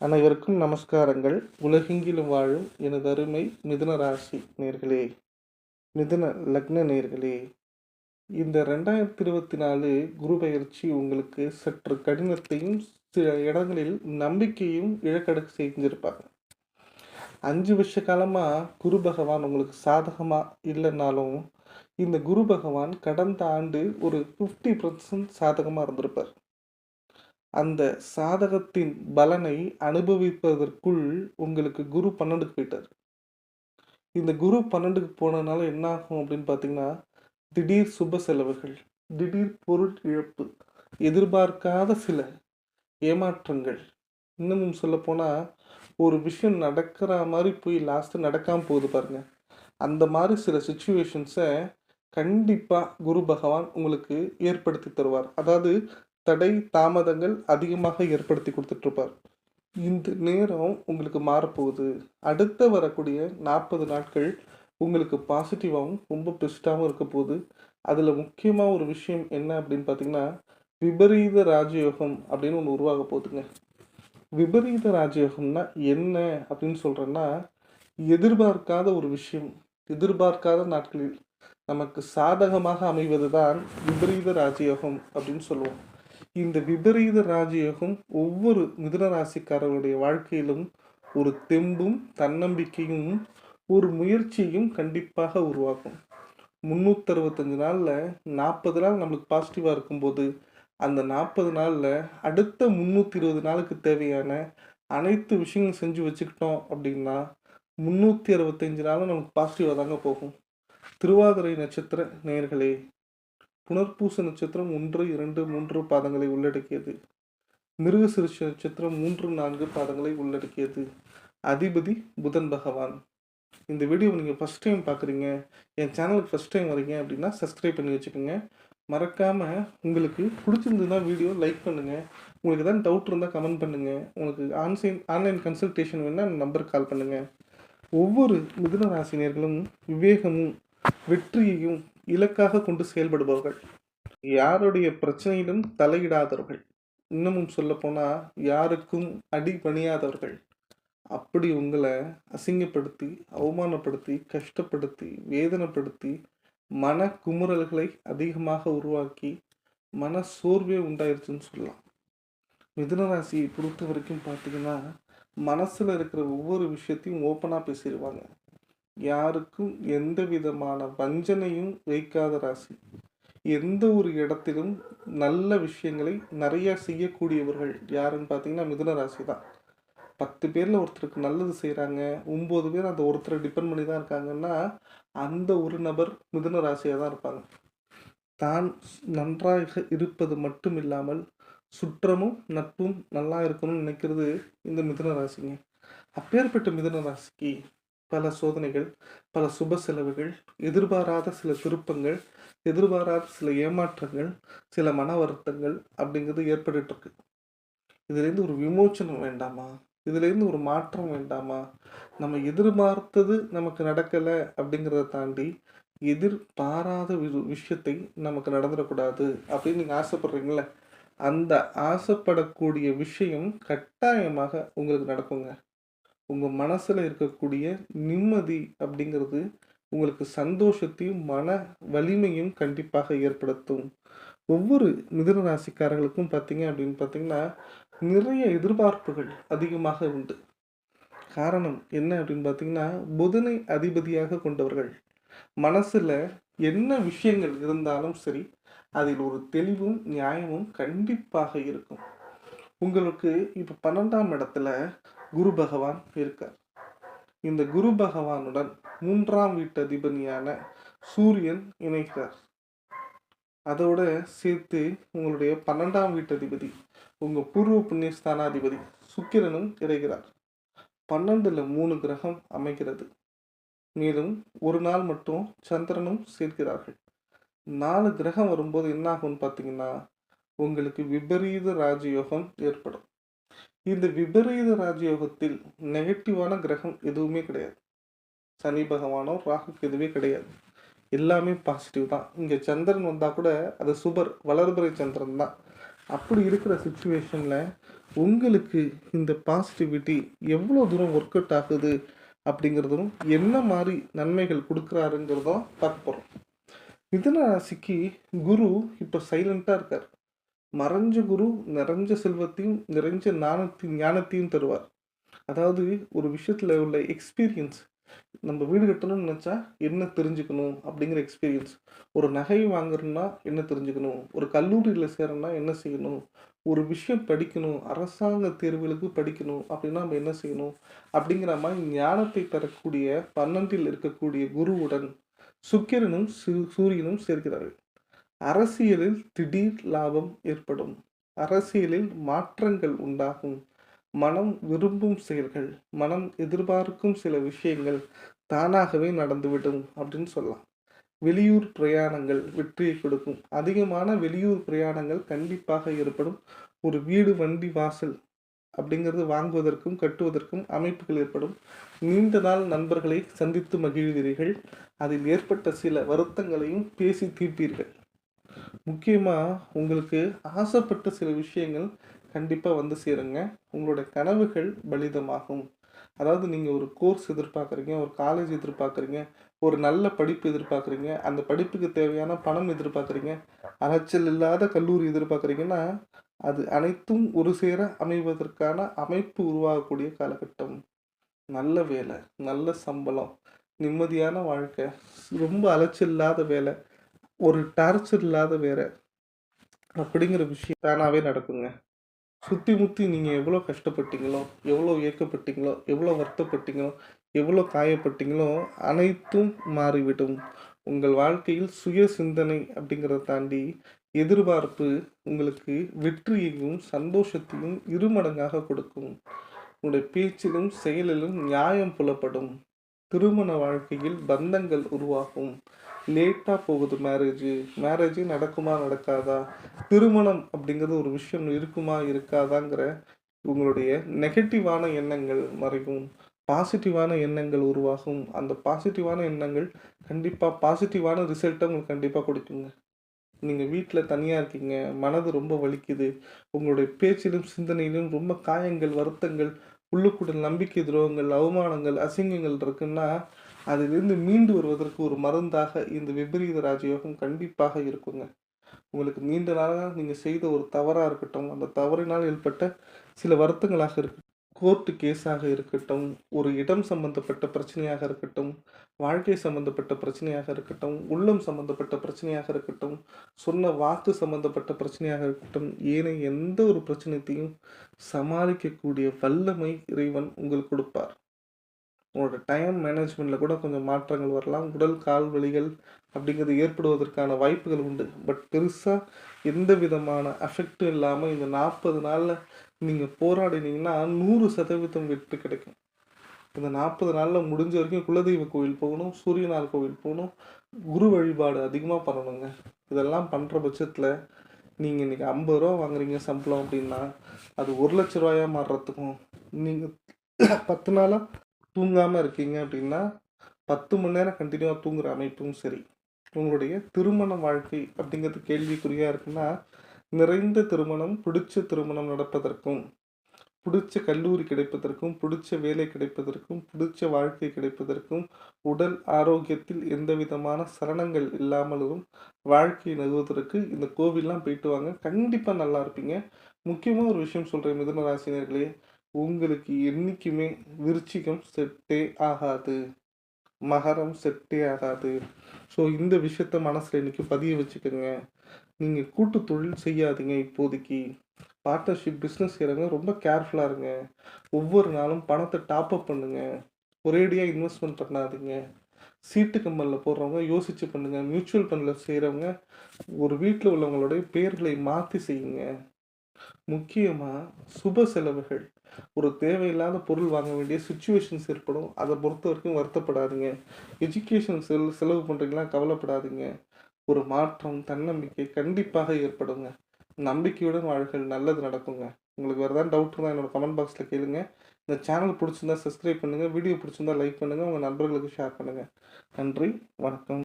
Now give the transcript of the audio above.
அனைவருக்கும் நமஸ்காரங்கள். உலகெங்கிலும் வாழும் எனது அருமை மிதுன ராசி நேர்களே மிதுன லக்ன நேர்களே இந்த ரெண்டாயிரத்தி இருபத்தி நாலு குரு பயிற்சி உங்களுக்கு சற்று கடினத்தையும் சில இடங்களில் நம்பிக்கையும் இழக்கடக்கு செஞ்சிருப்பாங்க அஞ்சு வருஷ காலமாக குரு பகவான் உங்களுக்கு சாதகமாக இல்லைன்னாலும் இந்த குரு பகவான் கடந்த ஆண்டு ஒரு ஃபிஃப்டி பர்சன்ட் சாதகமாக இருந்திருப்பார். அந்த சாதகத்தின் பலனை அனுபவிப்பதற்குள் உங்களுக்கு குரு பன்னெண்டுக்கு போயிட்டார். இந்த குரு பன்னெண்டுக்கு போனதுனால என்ன ஆகும் அப்படின்னு பார்த்தீங்கன்னா திடீர் சுப செலவுகள் திடீர் பொருள் இழப்பு எதிர்பார்க்காத சில ஏமாற்றங்கள். இன்னமும் சொல்லப்போனால் ஒரு விஷயம் நடக்கிற மாதிரி போய் லாஸ்ட்டு நடக்காமல் போகுது பாருங்க. அந்த மாதிரி சில சுச்சுவேஷன்ஸை கண்டிப்பாக குரு பகவான் உங்களுக்கு ஏற்படுத்தி தருவார். அதாவது தடை தாமதங்கள் அதிகமாக ஏற்படுத்தி கொடுத்துட்ருப்பார் இந்த நேரம் உங்களுக்கு மாறப்போகுது. அடுத்த வரக்கூடிய நாற்பது நாட்கள் உங்களுக்கு பாசிட்டிவாகவும் ரொம்ப பெஸ்ட்டாகவும் இருக்க போகுது. அதில் முக்கியமாக ஒரு விஷயம் என்ன அப்படின்னு பார்த்தீங்கன்னா விபரீத ராஜயோகம் அப்படின்னு ஒன்று உருவாக போகுதுங்க. விபரீத ராஜயோகம்னா என்ன அப்படின்னு சொல்கிறேன்னா எதிர்பார்க்காத ஒரு விஷயம் எதிர்பார்க்காத நாட்களில் நமக்கு சாதகமாக அமைவது தான் விபரீத ராஜயோகம் அப்படின்னு சொல்லுவோம். இந்த விபரீத ராஜயோகம் ஒவ்வொரு மிதுனராசிக்காரர்களுடைய வாழ்க்கையிலும் ஒரு தெம்பும் தன்னம்பிக்கையும் ஒரு முயற்சியும் கண்டிப்பாக உருவாக்கும். முந்நூற்றறுபத்தஞ்சு நாளில் நாற்பது நாள் நம்மளுக்கு பாசிட்டிவாக இருக்கும்போது அந்த நாற்பது நாளில் அடுத்த முந்நூற்றி இருபது நாளுக்கு தேவையான அனைத்து விஷயங்களும் செஞ்சு வச்சுக்கிட்டோம் அப்படின்னா முந்நூற்றி அறுபத்தஞ்சு நாளும் நமக்கு பாசிட்டிவாக தாங்க போகும். திருவாதிரை நட்சத்திர நேர்களே புனர்பூச நட்சத்திரம் ஒன்று இரண்டு மூன்று பாதங்களை உள்ளடக்கியது. மிருகசிருஷ நட்சத்திரம் மூன்று நான்கு பாதங்களை உள்ளடக்கியது. அதிபதி புதன் பகவான். இந்த வீடியோவை நீங்கள் ஃபஸ்ட் டைம் பார்க்குறீங்க என் சேனலுக்கு ஃபஸ்ட் டைம் வரீங்க அப்படின்னா சப்ஸ்கிரைப் பண்ணி வச்சுக்கோங்க. மறக்காமல் உங்களுக்கு பிடிச்சிருந்ததுன்னா வீடியோ லைக் பண்ணுங்கள் உங்களுக்கு எதாவது டவுட் இருந்தால் கமெண்ட் பண்ணுங்கள் உங்களுக்கு ஆன்சைன் ஆன்லைன் கன்சல்டேஷன் வேணால் அந்த நம்பருக்கு கால் பண்ணுங்கள் ஒவ்வொரு மிதுன ராசினியர்களும் விவேகமும் வெற்றியையும் இலக்காக கொண்டு செயல்படுபவர்கள். யாருடைய பிரச்சனையிலும் தலையிடாதவர்கள். இன்னமும் சொல்லப்போனால் யாருக்கும் அடி பணியாதவர்கள். அப்படி உங்களை அசிங்கப்படுத்தி அவமானப்படுத்தி கஷ்டப்படுத்தி வேதனைப்படுத்தி மன குமுறல்களை அதிகமாக உருவாக்கி மன சோர்வே உண்டாயிருச்சுன்னு சொல்லலாம். மிதுனராசியை பொறுத்த வரைக்கும் பார்த்தீங்கன்னா மனசில் இருக்கிற ஒவ்வொரு விஷயத்தையும் ஓப்பனாக பேசிடுவாங்க. யாருக்கும் எந்த விதமான வஞ்சனையும் வைக்காத ராசி. எந்த ஒரு இடத்திலும் நல்ல விஷயங்களை நிறைய செய்யக்கூடியவர்கள் யாருன்னு பார்த்தீங்கன்னா மிதுன ராசி தான். பத்து பேரில் ஒருத்தருக்கு நல்லது செய்கிறாங்க ஒம்பது பேர் அந்த ஒருத்தரை டிபெண்ட் பண்ணி தான் இருக்காங்கன்னா அந்த ஒரு நபர் மிதுன ராசியாக தான் இருப்பாங்க. தான் நன்றாக இருப்பது மட்டும் இல்லாமல் சுற்றமும் நட்பும் நல்லா இருக்கணும்னு நினைக்கிறது இந்த மிதுன ராசிங்க. அப்பேற்பட்ட மிதுன ராசிக்கு பல சோதனைகள் பல சுப செலவுகள் எதிர்பாராத சில திருப்பங்கள் எதிர்பாராத சில ஏமாற்றங்கள் சில மன வருத்தங்கள் அப்படிங்கிறது ஏற்பட்டு இருக்கு இதுலேருந்து ஒரு விமோச்சனம் வேண்டாமா? இதுலேருந்து ஒரு மாற்றம் வேண்டாமா? நம்ம எதிர்பார்த்தது நமக்கு நடக்கலை அப்படிங்கிறத தாண்டி எதிர்பாராத விஷயத்தை நமக்கு நடந்துடக்கூடாது அப்படின்னு நீங்கள் ஆசைப்படுறீங்களே அந்த ஆசைப்படக்கூடிய விஷயம் கட்டாயமாக உங்களுக்கு நடக்குங்க. உங்கள் மனசில் இருக்கக்கூடிய நிம்மதி அப்படிங்கிறது உங்களுக்கு சந்தோஷத்தையும் மன வலிமையும் கண்டிப்பாக ஏற்படுத்தும். ஒவ்வொரு மிதுன ராசிக்காரர்களுக்கும் பார்த்தீங்க அப்படின்னு பார்த்தீங்கன்னா நிறைய எதிர்பார்ப்புகள் அதிகமாக உண்டு. காரணம் என்ன அப்படின்னு பார்த்தீங்கன்னா புதனை அதிபதியாக கொண்டவர்கள். மனசில் என்ன விஷயங்கள் இருந்தாலும் சரி அதில் ஒரு தெளிவும் நியாயமும் கண்டிப்பாக இருக்கும். உங்களுக்கு இப்போ பன்னெண்டாம் இடத்துல குரு பகவான் இருக்கார். இந்த குரு பகவானுடன் மூன்றாம் வீட்டு அதிபதியான சூரியன் இணைக்கிறார் அதோட சேர்த்து உங்களுடைய பன்னெண்டாம் வீட்டு அதிபதி உங்கள் பூர்வ புண்ணியஸ்தானாதிபதி சுக்கிரனும் கிடைக்கிறார் பன்னெண்டில் மூணு கிரகம் அமைகிறது. மேலும் ஒரு நாள் மட்டும் சந்திரனும் சேர்க்கிறார்கள். நாலு கிரகம் வரும்போது என்ன ஆகும்னு பார்த்தீங்கன்னா உங்களுக்கு விபரீத ராஜயோகம் ஏற்படும். இந்த விபரீத ராஜயோகத்தில் நெகட்டிவான கிரகம் எதுவுமே கிடையாது. சனி பகவானோ ராகுக்கு எதுவே கிடையாது. எல்லாமே பாசிட்டிவ் தான். இங்கே சந்திரன் வந்தால் கூட அது சுபர் வளர்பறை சந்திரன் தான். அப்படி இருக்கிற சுச்சுவேஷனில் உங்களுக்கு இந்த பாசிட்டிவிட்டி எவ்வளோ தூரம் ஒர்க் அவுட் ஆகுது அப்படிங்கிறதும் என்ன மாதிரி நன்மைகள் கொடுக்குறாருங்கிறதும் பார்க்க போகிறோம் மிதன ராசிக்கு குரு இப்போ சைலண்ட்டாக இருக்கார். மறைஞ்ச குரு நிறைஞ்ச செல்வத்தையும் நிறைஞ்ச ஞானத்தையும் ஞானத்தையும் தருவார். அதாவது ஒரு விஷயத்தில் உள்ள எக்ஸ்பீரியன்ஸ் நம்ம வீடு கட்டணும்னு நினச்சா என்ன தெரிஞ்சுக்கணும் அப்படிங்கிற எக்ஸ்பீரியன்ஸ் ஒரு நகை வாங்குறோம்னா என்ன தெரிஞ்சுக்கணும்? ஒரு கல்லூரியில் சேரணும்னா என்ன செய்யணும்? ஒரு விஷயம் படிக்கணும் அரசாங்க தேர்வுகளுக்கு படிக்கணும் அப்படின்னா நம்ம என்ன செய்யணும்? அப்படிங்கிற மாதிரி ஞானத்தை தரக்கூடிய பன்னெண்டில் இருக்கக்கூடிய குருவுடன் சுக்கிரனும் சூரியனும் சேர்க்கிறார்கள். அரசியலில் திடீர் லாபம் ஏற்படும். அரசியலில் மாற்றங்கள் உண்டாகும். மனம் விரும்பும் செயல்கள் மனம் எதிர்பார்க்கும் சில விஷயங்கள் தானாகவே நடந்துவிடும் அப்படின்னு சொல்லலாம். வெளியூர் பிரயாணங்கள் வெற்றியை கொடுக்கும். அதிகமான வெளியூர் பிரயாணங்கள் கண்டிப்பாக ஏற்படும். ஒரு வீடு வண்டி வாசல் அப்படிங்கிறது வாங்குவதற்கும் கட்டுவதற்கும் அமைப்புகள் ஏற்படும். நீண்ட நாள் நண்பர்களை சந்தித்து மகிழ்வீர்கள். அதில் ஏற்பட்ட சில வருத்தங்களையும் பேசி தீர்ப்பீர்கள். முக்கியமாக உங்களுக்கு ஆசைப்பட்ட சில விஷயங்கள் கண்டிப்பாக வந்து சேருங்க. உங்களோட கனவுகள் பலிதமாகும். அதாவது நீங்கள் ஒரு கோர்ஸ் எதிர்பார்க்குறீங்க ஒரு காலேஜ் எதிர்பார்க்குறீங்க ஒரு நல்ல படிப்பு எதிர்பார்க்குறீங்க அந்த படிப்புக்கு தேவையான பணம் எதிர்பார்க்குறீங்க அலைச்சல் இல்லாத கல்லூரி எதிர்பார்க்குறீங்கன்னா அது அனைத்தும் ஒரு சேர அமைவதற்கான அமைப்பு உருவாகக்கூடிய காலகட்டம். நல்ல வேலை நல்ல சம்பளம் நிம்மதியான வாழ்க்கை ரொம்ப அலைச்சல் இல்லாத வேலை ஒரு டார்ச்சர் இல்லாத வேற அப்படிங்கிற விஷயம் தானாகவே நடக்குங்க. சுற்றி முற்றி நீங்கள் எவ்வளோ கஷ்டப்பட்டீங்களோ எவ்வளோ ஏக்கப்பட்டீங்களோ எவ்வளோ வருத்தப்பட்டீங்களோ எவ்வளோ காயப்பட்டீங்களோ அனைத்தும் மாறிவிடும். உங்கள் வாழ்க்கையில் சுய சிந்தனை அப்படிங்கிறத தாண்டி எதிர்பார்ப்பு உங்களுக்கு வெற்றியையும் சந்தோஷத்தையும் இருமடங்காக கொடுக்கும். உங்களுடைய பேச்சிலும் செயலிலும் நியாயம் புலப்படும். திருமண வாழ்க்கையில் பந்தங்கள் உருவாகும். லேட்டாக போகுது மேரேஜு மேரேஜு நடக்குமா நடக்காதா? திருமணம் அப்படிங்கிறது ஒரு விஷயம் இருக்குமா இருக்காதாங்கிற உங்களுடைய நெகட்டிவான எண்ணங்கள் மறையும். பாசிட்டிவான எண்ணங்கள் உருவாகும். அந்த பாசிட்டிவான எண்ணங்கள் கண்டிப்பாக பாசிட்டிவான ரிசல்ட்டை உங்களுக்கு கண்டிப்பாக கொடுக்குங்க. நீங்கள் வீட்டில் தனியாக இருக்கீங்க மனது ரொம்ப வலிக்குது உங்களுடைய பேச்சிலும் சிந்தனையிலும் ரொம்ப காயங்கள் வருத்தங்கள் உள்ளுக்குள்ள நம்பிக்கை துரோகங்கள் அவமானங்கள் அசிங்கங்கள் இருக்குன்னா அதிலிருந்து மீண்டு வருவதற்கு ஒரு மருந்தாக இந்த விபரீத ராஜயோகம் கண்டிப்பாக இருக்குங்க. உங்களுக்கு நீண்ட நாளாக நீங்கள் செய்த ஒரு தவறாக இருக்கட்டும் அந்த தவறினால் ஏற்பட்ட சில வருத்தங்களாக இருக்கட்டும். கோர்ட்டு கேஸாக இருக்கட்டும் ஒரு இடம் சம்பந்தப்பட்ட பிரச்சனையாக இருக்கட்டும் வாழ்க்கை சம்பந்தப்பட்ட பிரச்சனையாக இருக்கட்டும் உள்ளம் சம்பந்தப்பட்ட பிரச்சனையாக இருக்கட்டும் சொன்ன வாக்கு சம்பந்தப்பட்ட பிரச்சனையாக இருக்கட்டும் ஏனைய எந்த ஒரு பிரச்சனையத்தையும் சமாளிக்கக்கூடிய வல்லமை இறைவன் உங்களுக்கு கொடுப்பார். உங்களோட டைம் மேனேஜ்மெண்ட்டில் கூட கொஞ்சம் மாற்றங்கள் வரலாம். உடல் கால் வலிகள் அப்படிங்கிறது ஏற்படுவதற்கான வாய்ப்புகள் உண்டு. பட் பெருசாக எந்த விதமான அஃபெக்டும் இல்லாமல் இந்த நாற்பது நாளில் நீங்கள் போராடினீங்கன்னா நூறு சதவீதம் வெற்றி கிடைக்கும். இந்த நாற்பது நாளில் முடிஞ்ச வரைக்கும் குலதெய்வ கோவில் போகணும் சூரியனார் கோவில் போகணும் குரு வழிபாடு அதிகமாக பண்ணணுங்க. இதெல்லாம் பண்ணுற பட்சத்தில் நீங்கள் இன்றைக்கி ஐம்பது ரூபா வாங்குறீங்க சம்பளம் அப்படின்னா அது ஒரு லட்ச ரூபாயாக மாறுறதுக்கும் நீங்கள் பத்து நாளாக தூங்காமல் இருக்கீங்க அப்படின்னா பத்து மணி நேரம் கண்டினியூவாக தூங்குற அமைப்பும் சரி. உங்களுடைய திருமண வாழ்க்கை அப்படிங்கிறது கேள்விக்குறியாக இருக்குன்னா நிறைந்த திருமணம் பிடிச்ச திருமணம் நடப்பதற்கும் பிடிச்ச கல்லூரி கிடைப்பதற்கும் பிடிச்ச வேலை கிடைப்பதற்கும் பிடிச்ச வாழ்க்கை கிடைப்பதற்கும் உடல் ஆரோக்கியத்தில் எந்த விதமான சரணங்கள் இல்லாமலும் வாழ்க்கை நகுவதற்கு இந்த கோவில்லாம் போயிட்டு வாங்க. கண்டிப்பாக நல்லா இருப்பீங்க. முக்கியமாக ஒரு விஷயம் சொல்கிறேன் மிதுன ராசினியர்களே. உங்களுக்கு என்றைக்குமே விருச்சிகம் செட்டே ஆகாது. மகரம் செட்டே ஆகாது. ஸோ இந்த விஷயத்த மனசில் இன்றைக்கி பதிய வச்சுக்கோங்க. நீங்கள் கூட்டு தொழில் செய்யாதீங்க இப்போதைக்கு. பார்ட்னர்ஷிப் பிஸ்னஸ் செய்கிறவங்க ரொம்ப கேர்ஃபுல்லாக இருங்க. ஒவ்வொரு நாளும் பணத்தை டாப்அப் பண்ணுங்கள் ஒரேடியாக இன்வெஸ்ட்மெண்ட் பண்ணாதீங்க. சீட்டு கம்பெனியில் போடுறவங்க யோசித்து பண்ணுங்கள் மியூச்சுவல் ஃபண்டில் செய்கிறவங்க ஒரு வீட்டில் உள்ளவங்களுடைய பேர்களை மாற்றி செய்யுங்க. முக்கியமாக சுப செலவுகள். ஒரு தேவையில்லாத பொருள் வாங்க வேண்டிய சுச்சுவேஷன்ஸ் ஏற்படும். அதை பொறுத்த வரைக்கும் வருத்தப்படாதீங்க. எஜுகேஷன் செல் செலவு பண்ணுறீங்களா கவலைப்படாதீங்க. ஒரு மாற்றம் தன்னம்பிக்கை கண்டிப்பாக ஏற்படுங்க. நம்பிக்கையுடன் வாழ்கள் நல்லது நடக்குங்க. உங்களுக்கு வேறு ஏதாவது டவுட் இருந்தால் என்னோட கமெண்ட் பாக்ஸில் கேளுங்க. இந்த சேனல் பிடிச்சிருந்தா சப்ஸ்கிரைப் பண்ணுங்கள் வீடியோ பிடிச்சிருந்தா லைக் பண்ணுங்கள் உங்கள் நண்பர்களுக்கு ஷேர் பண்ணுங்கள் நன்றி. வணக்கம்.